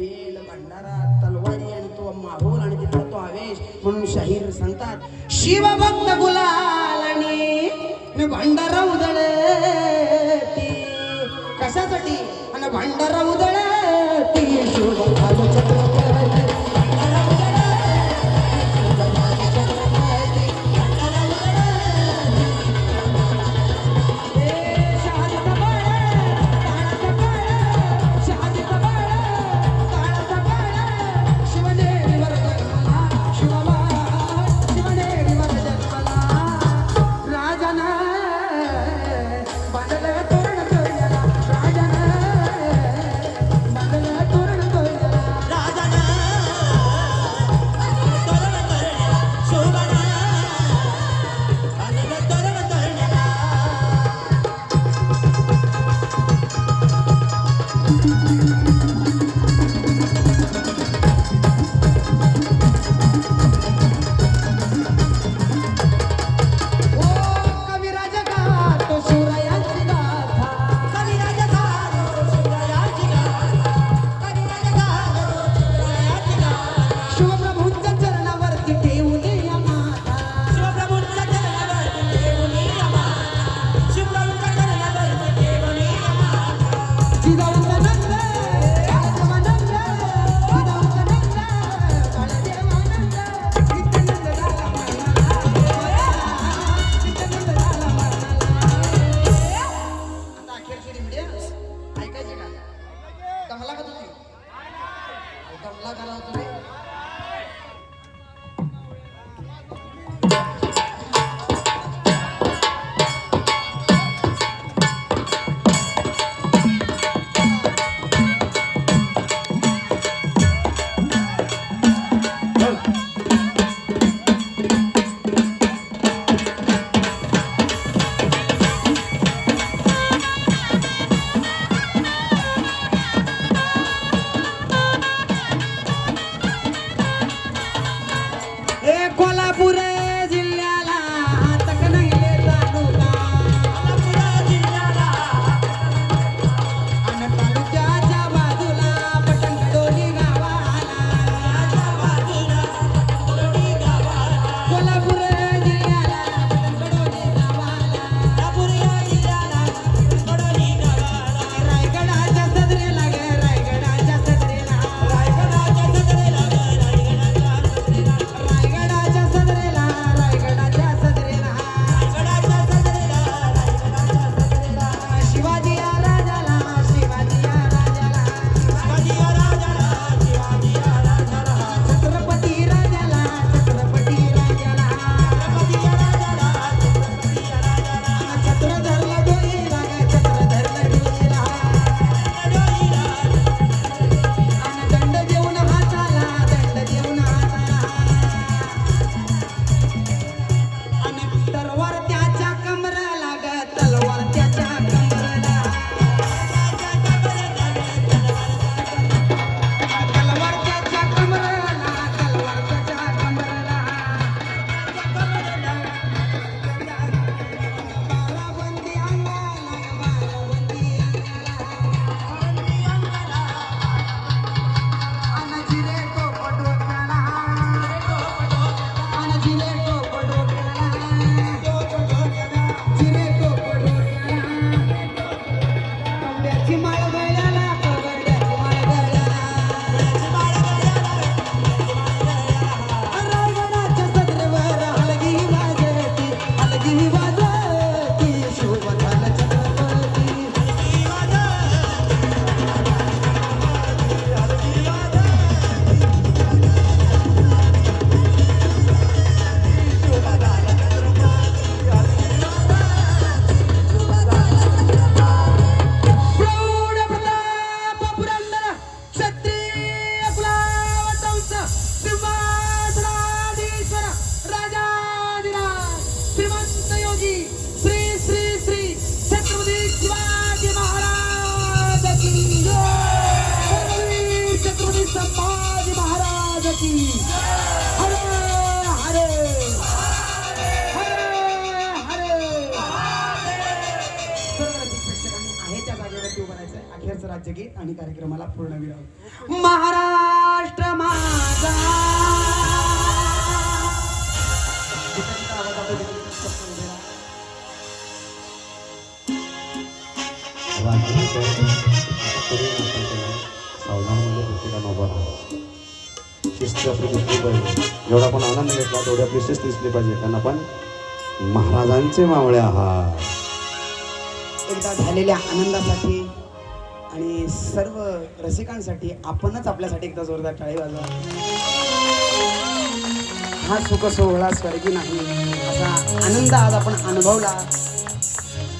वेल भंडारा तलवारी आणि तो माहोल आणि तिथला तो आवेश म्हणून शाहीर सांगतात शिवभक्त गुलाल आणि मी भंडारा उदळ कशासाठी? आणि भंडारा उदळ Purana. हरे हरे हरे प्रेक्षकांनी आहे त्या जागेवरती बनायचंय अखेरचं राज्यगीत आणि कार्यक्रमाला पूर्ण विराम महाराष्ट्र माझा. शिस्त आपली दिसली पाहिजे जेवढा आपण आनंद घेतला तेवढी आपली शिस्त दिसली पाहिजे. कारण आपण महाराजांचे मावळे आहात. एकदा झालेल्या आनंदासाठी आणि सर्व रसिकांसाठी आपणच आपल्यासाठी एकदा जोरदार टाळी वाजवा. हा सुख सोहळा स्वर्गी नाही. असा आनंद आज आपण अनुभवला.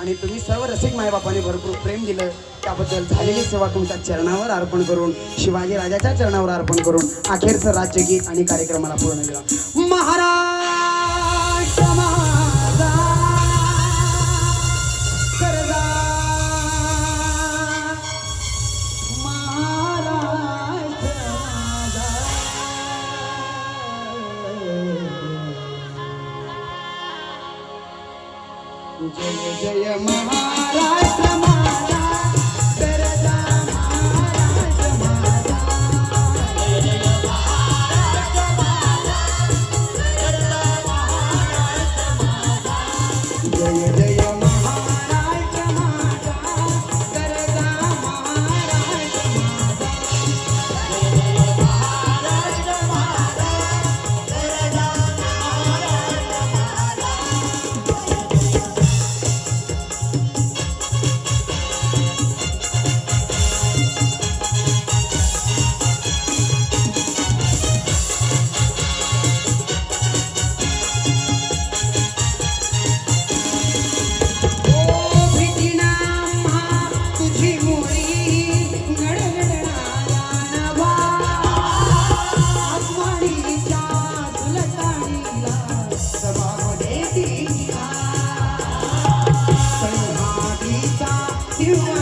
आणि तुम्ही सर्व रसिक मायबापाने भरपूर प्रेम दिलं. त्याबद्दल झालेली सेवा तुमच्या चरणावर अर्पण करून शिवाजी राजाच्या चरणावर अर्पण करून अखेरचं राज्यगीत आणि कार्यक्रमाला पूर्ण दिला. महाराज! you.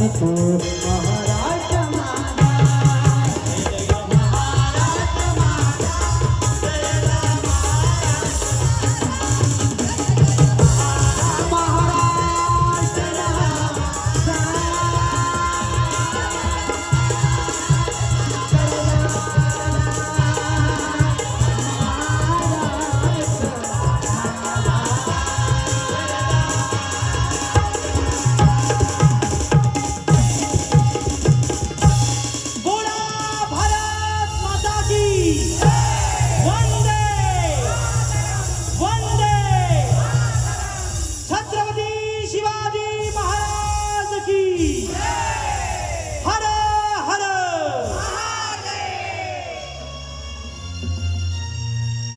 se turma